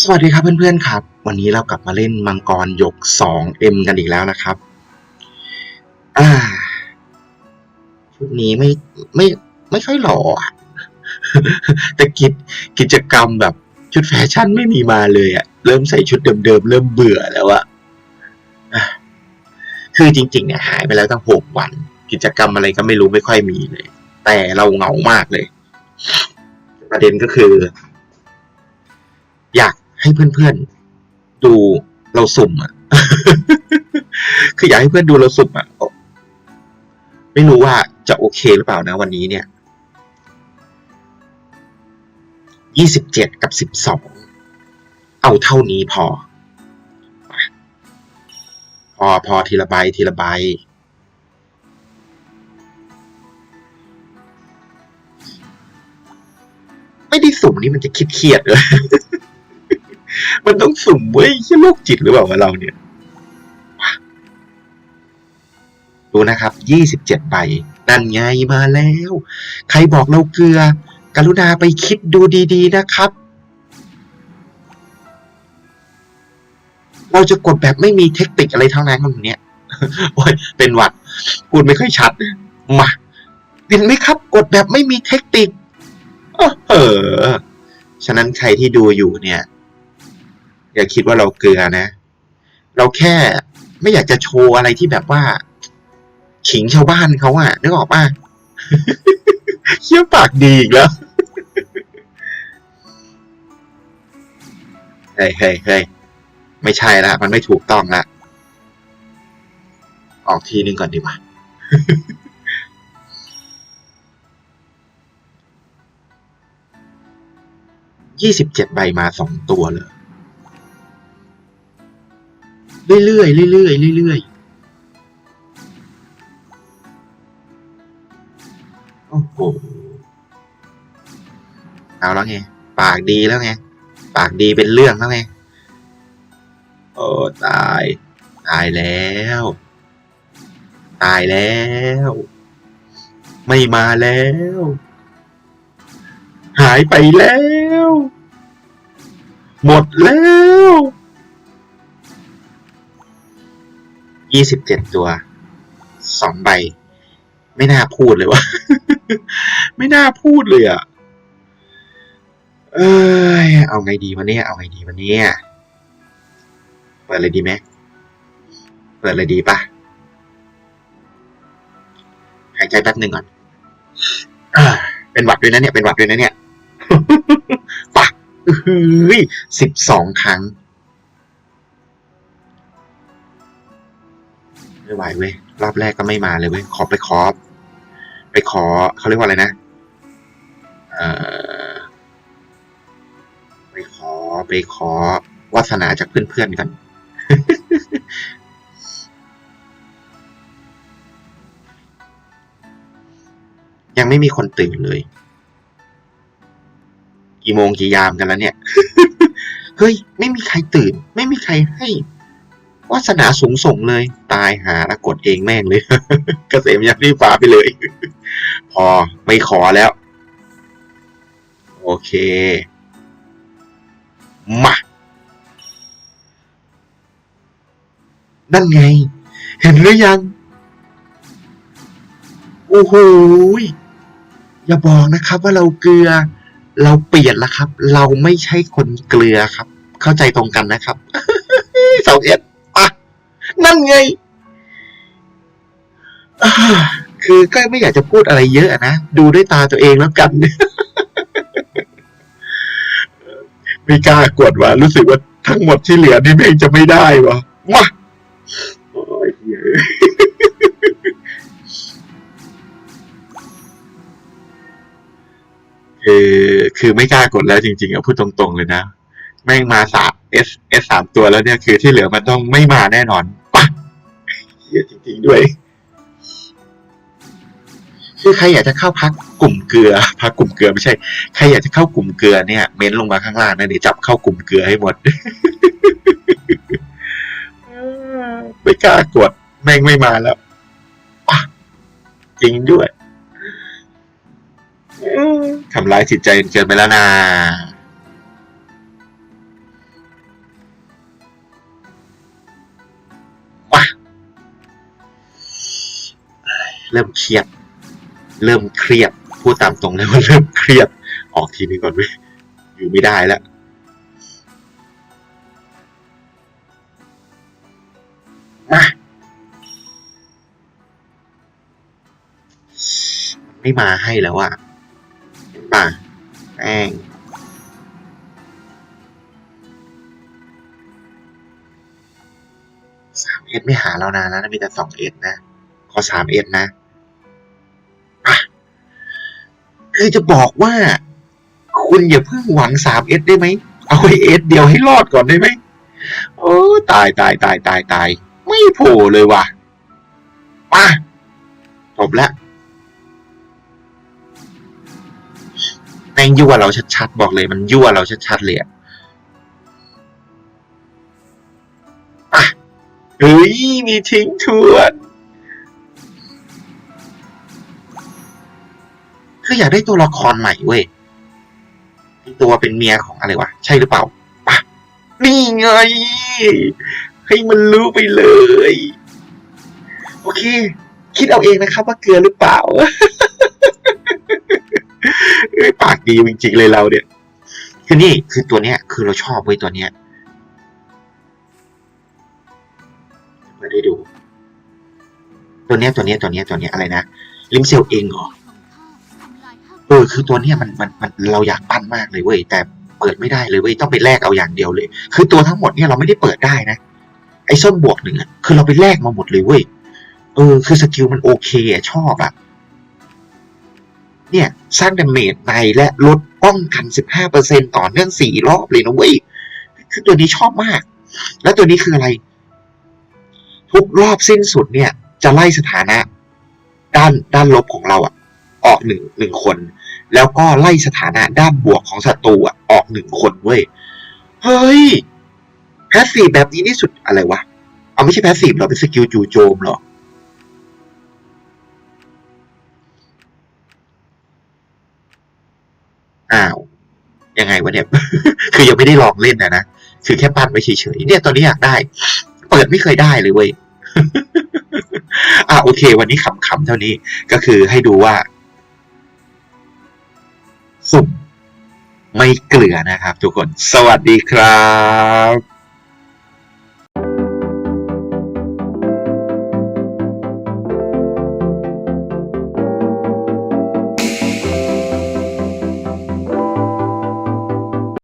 สวัสดีครับเพื่อนๆครับ วันนี้เรากลับมาเล่นมังกรหยก 2M กันอีกแล้วนะครับอ่าชุดนี้ไม่ไม่ไม่ค่อยหล่อแต่กิจกิจกรรมแบบชุดแฟชั่นไม่มีมาเลยอะเริ่มใส่ชุดเดิมๆเริ่มเบื่อแล้วอะ่ะคือจริงๆเนี่ยหายไปแล้วตั้งหกวัน กิจกรรมอะไรก็ไม่รู้ไม่ค่อยมีเลย แต่เราเหงามากเลย ประเด็นก็คือ อยากให้เพื่อนๆดูเราสุ่มอะ คืออยากให้เพื่อนดูเราสุ่มอะ ไม่รู้ว่าจะโอเคหรือเปล่านะวันนี้เนี่ย ยี่สิบเจ็ดกับสิบสอง เอาเท่านี้พอ พอพอทีละใบทีละใบไม่ได้สุ่มนี่มันจะคิดเครียดเลย มันต้องสุ่มเว้ยแค่โรคจิตหรือเปล่าวะเราเนี่ย ดูนะครับยี่สิบเจ็ดใบนั่นไงมาแล้ว ใครบอกเราเกลือ กรุณาไปคิดดูดีๆนะครับ เราจะกดแบบไม่มีเทคนิคอะไรทั้งนั้นตรงเนี้ยโอ้ยเป็นหวัด พูดไม่ค่อยชัด มาเห็นไหมครับ กดแบบไม่มีเทคนิคเออฉะนั้นใครที่ดูอยู่เนี่ย อย่าคิดว่าเราเกลือนะ เราแค่ไม่อยากจะโชว์อะไรที่แบบว่า ขิงชาวบ้านเขาอะนึกออกป่ะเขี้ยวปากดีอีกแล้วเฮ้ยเฮ้ยเฮ้ยไม่ใช่ละมันไม่ถูกต้องละออกทีนึงก่อนดีกว่ายี่สิบเจ็ดใบมาสองตัวเลย เรื่อยๆเรื่อยๆเรื่อยๆโอ้โหเอาแล้วไง ปากดีแล้วไง ปากดีเป็นเรื่องแล้วไง โอ้ตาย ตายแล้ว ตายแล้ว ไม่มาแล้ว หายไปแล้ว หมดแล้ว ยี่สิบเจ็ดตัวสองใบ ไม่น่าพูดเลยวะไม่น่าพูดเลยอะ เอ้ย เอาไงดีวันนี้เอาไงดีวันนี้เปิดเลยดีไหมเปิดเลยดีปะหายใจแป๊บหนึ่งก่อน เป็นหวัดด้วยนะเนี่ย เป็นหวัดด้วยนะเนี่ยปะเฮ้ยสิบสองครั้ง ไม่ไหวเว้ยรอบแรกก็ไม่มาเลยเว้ยขอไปขอ ไปขอเขาเรียกว่าอะไรนะเอ่อไปขอไปขอวาสนาจากเพื่อนๆกันยังไม่มีคนตื่นเลย กี่โมงกี่ยามกันแล้วเนี่ย เฮ้ย ไม่มีใครตื่น ไม่มีใครให้ วาสนาสูงส่งเลย ตายหาแล้วกดเองแม่งเลยกเกษมยักษ์ที่ฟ้าไปเลย พอไม่ขอแล้ว โอเค มา นั่นไง เห็นหรือยัง โอ้โหยอย่าบอกนะครับว่าเราเกลือ เราเปลี่ยนแล้วครับ เราไม่ใช่คนเกลือครับ เข้าใจตรงกันนะครับสองเอ็ด นั่นไงอ่าคือก็ไม่อยากจะพูดอะไรเยอะอะนะ ดูด้วยตาตัวเองแล้วกัน ไม่กล้ากดว่ะ รู้สึกว่าทั้งหมดที่เหลือนี่แม่งจะไม่ได้วะมาโอ้ยเหี้ยคือคือไม่กล้ากดแล้วจริงๆอะพูดตรงๆเลยนะ แม่งมาสาม เอสเอสสามตัวแล้วเนี่ยคือที่เหลือมันต้องไม่มาแน่นอนปะเหี้ยจริงๆด้วย คือใครอยากจะเข้าพักกลุ่มเกลือพักกลุ่มเกลือไม่ใช่ใครอยากจะเข้ากลุ่มเกลือเนี่ย เม้นลงมาข้างล่างนะเดี๋ยวจับเข้ากลุ่มเกลือให้หมดไม่กล้ากดแม่งไม่มาแล้วปะจริงด้วยอืมทำร้ายจิตใจเกินไปแล้วนะ เริ่มเครียด เริ่มเครียด พูดตามตรงเลยว่าเริ่มเครียด ออกทีนี้ก่อนเว้ยอยู่ไม่ได้แล้วมาไม่มาให้แล้วอะป่ะแม่งสามเอ็ดไม่หาเรานานแล้วนะมีแต่สองเอ็ดนะ ขอสามเอ็ดนะคือจะบอกว่า คุณอย่าเพิ่งหวังสามเอ็ดได้ไหม เอาไอเอ็ดเดียวให้รอดก่อนได้ไหมโอ้ตายตายตายตายตายไม่โผล่เลยว่ะมาจบแล้วแม่งยั่วเราชัดๆ บอกเลยมันยั่วเราชัดๆเลยอะอะเฮ้ยมีทิ้งทวน คืออยากได้ตัวละครใหม่เว้ยตัวเป็นเมียของอะไรวะ ใช่หรือเปล่าปะนี่ไง ให้มันรู้ไปเลย โอเค คิดเอาเองนะครับว่าเกลือหรือเปล่าเอ้ยปากดีจริงๆเลยเราเนี่ย คือนี่คือตัวเนี้ย คือเราชอบเว้ยตัวเนี้ยเปิดได้ดู ตัวเนี้ยตัวเนี้ยตัวเนี้ยตัวเนี้ยอะไรนะ ลิมเซลเองเหรอ เออคือตัวเนี้ยมันมันมันเราอยากปั้นมากเลยเว้ยแต่เปิดไม่ได้เลยเว้ยต้องไปแลกเอาอย่างเดียวเลย คือตัวทั้งหมดเนี่ยเราไม่ได้เปิดได้นะไอ้ส้มบวกหนึ่งอะคือเราไปแลกมาหมดเลยเว้ยเออ คือสกิลมันโอเคอะชอบอะเนี่ยสร้างดาเมจในและลดป้องกัน 15%ต่อเนื่องสี่รอบเลยนะเว้ยคือตัวนี้ชอบมาก แล้วตัวนี้คืออะไร ทุกรอบสิ้นสุดเนี่ย จะไล่สถานะ ด้านด้านลบของเราอะออกหนึ่งหนึ่งคน แล้วก็ไล่สถานะด้านบวกของศัตรูออกหนึ่งคนเว้ย เฮ้ยแพสซีฟแบบนี้นี่สุดอะไรวะ เอาไม่ใช่แพสซีฟหรอเป็นสกิลจู่โจมหรอ อ้าว ยังไงวะเนี่ย คือยังไม่ได้ลองเล่นนะนะ คือแค่ปั้นไว้เฉยๆเนี่ยตอนนี้อยากได้ เปิดไม่เคยได้เลยเว้ยอะโอเค วันนี้ขำๆเท่านี้ก็คือให้ดูว่า สุกไม่เกลือนะครับทุกคน สวัสดีครับ